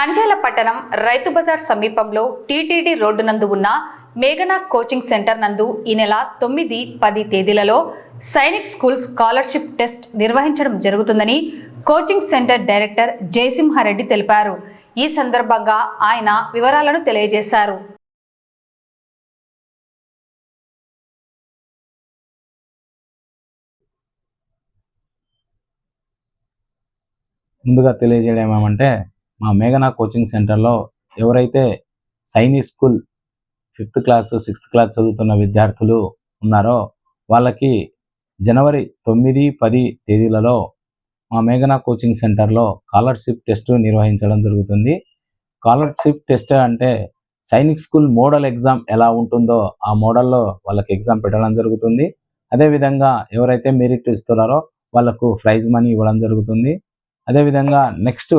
నంద్యాల పట్టణం రైతు బజార్ సమీపంలో TTD road నందు ఉన్న మేఘనా కోచింగ్ సెంటర్ నందు ఈ నెల తొమ్మిది పది తేదీలలో సైనిక్ స్కూల్ స్కాలర్షిప్ టెస్ట్ నిర్వహించడం జరుగుతుందని కోచింగ్ సెంటర్ డైరెక్టర్ జయసింహారెడ్డి తెలిపారు. ఈ సందర్భంగా ఆయన వివరాలను తెలియజేశారు. ముందుగా తెలియజేయడం ఏమంటే మా మేఘనా కోచింగ్ సెంటర్లో ఎవరైతే Sainik school fifth class sixth class చదువుతున్న విద్యార్థులు ఉన్నారో వాళ్ళకి జనవరి తొమ్మిది పది తేదీలలో మా మేఘనా కోచింగ్ సెంటర్లో స్కాలర్షిప్ టెస్ట్ నిర్వహించడం జరుగుతుంది. స్కాలర్షిప్ టెస్ట్ అంటే సైనిక్ స్కూల్ మోడల్ ఎగ్జామ్ ఎలా ఉంటుందో ఆ మోడల్లో వాళ్ళకి ఎగ్జామ్ పెట్టడం జరుగుతుంది. అదేవిధంగా ఎవరైతే మెరిట్ ఇస్తున్నారో వాళ్ళకు ప్రైజ్ మనీ ఇవ్వడం జరుగుతుంది. అదేవిధంగా నెక్స్ట్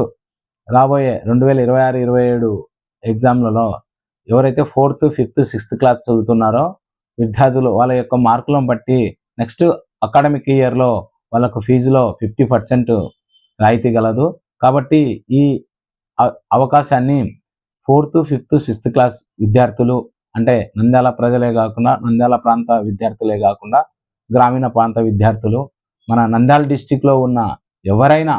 రాబోయే రెండు వేల ఇరవై ఆరు ఇరవై ఏడు ఎగ్జామ్లలో ఎవరైతే ఫోర్త్ ఫిఫ్త్ సిక్స్త్ క్లాస్ చదువుతున్నారో విద్యార్థులు వాళ్ళ యొక్క మార్కులను బట్టి నెక్స్ట్ అకాడమిక్ ఇయర్లో వాళ్ళకు ఫీజులో ఫిఫ్టీ పర్సెంట్ రాయితీ గలదు. కాబట్టి ఈ అవకాశాన్ని ఫోర్త్ ఫిఫ్త్ సిక్స్త్ క్లాస్ విద్యార్థులు అంటే నంద్యాల ప్రజలే కాకుండా నంద్యాల ప్రాంత విద్యార్థులే కాకుండా గ్రామీణ ప్రాంత విద్యార్థులు మన నంద్యాల డిస్టిక్లో ఉన్న ఎవరైనా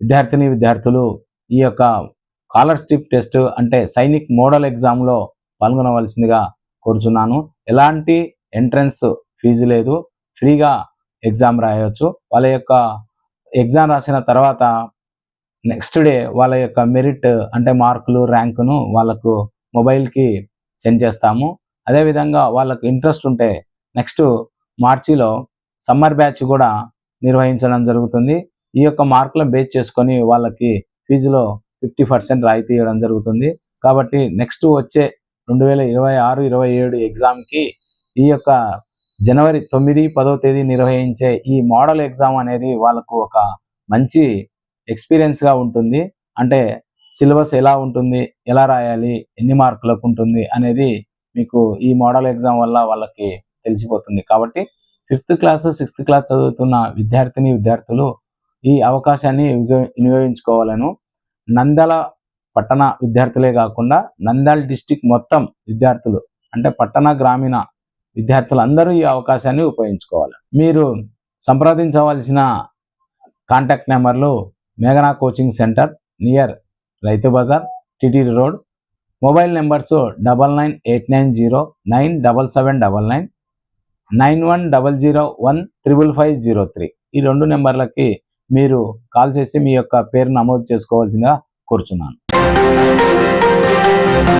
విద్యార్థిని విద్యార్థులు ఈ యొక్క స్కాలర్షిప్ టెస్ట్ అంటే సైనిక్ మోడల్ ఎగ్జామ్లో పాల్గొనవలసిందిగా కోరుచున్నాను. ఎలాంటి ఎంట్రన్స్ ఫీజు లేదు. ఫ్రీగా ఎగ్జామ్ రాయవచ్చు వాళ్ళ యొక్క ఎగ్జామ్ రాసిన తర్వాత నెక్స్ట్ డే వాళ్ళ యొక్క మెరిట్ అంటే మార్కులు ర్యాంకును వాళ్ళకు మొబైల్కి సెండ్ చేస్తాము. అదేవిధంగా వాళ్ళకు ఇంట్రెస్ట్ ఉంటే నెక్స్ట్ మార్చిలో సమ్మర్ బ్యాచ్ కూడా నిర్వహించడం జరుగుతుంది. ఈ యొక్క మార్కులను బేస్ చేసుకొని వాళ్ళకి ఫీజులో ఫిఫ్టీ పర్సెంట్ రాయితీ ఇవ్వడం జరుగుతుంది. కాబట్టి నెక్స్ట్ వచ్చే రెండు వేల ఇరవై ఆరు ఇరవై ఏడు ఎగ్జామ్కి ఈ యొక్క జనవరి తొమ్మిది పదో తేదీ నిర్వహించే ఈ మోడల్ ఎగ్జామ్ అనేది వాళ్ళకు ఒక మంచి ఎక్స్పీరియన్స్గా ఉంటుంది. అంటే సిలబస్ ఎలా ఉంటుంది ఎలా రాయాలి ఎన్ని మార్కులకు ఉంటుంది అనేది మీకు ఈ మోడల్ ఎగ్జామ్ వల్ల వాళ్ళకి తెలిసిపోతుంది. కాబట్టి ఫిఫ్త్ క్లాస్ సిక్స్త్ క్లాస్ చదువుతున్న విద్యార్థిని విద్యార్థులు ఈ అవకాశాన్ని వినియోగించుకోవాలను నందల పట్టణ విద్యార్థులే కాకుండా నంద్యాల డిస్టిక్ మొత్తం విద్యార్థులు అంటే పట్టణ గ్రామీణ విద్యార్థులు అందరూ ఈ అవకాశాన్ని ఉపయోగించుకోవాలి మీరు సంప్రదించవలసిన కాంటాక్ట్ నెంబర్లు మేఘనా coaching centre near Rythu Bazar TTD road mobile numbers double nine eight nine zero nine double seven double nine nine one double zero one triple five zero three ఈ రెండు నెంబర్లకి మీరు కాల్ చేసి మీ యొక్క పేరు నమోదు చేసుకోవాల్సిందిగా కోరుచున్నాను.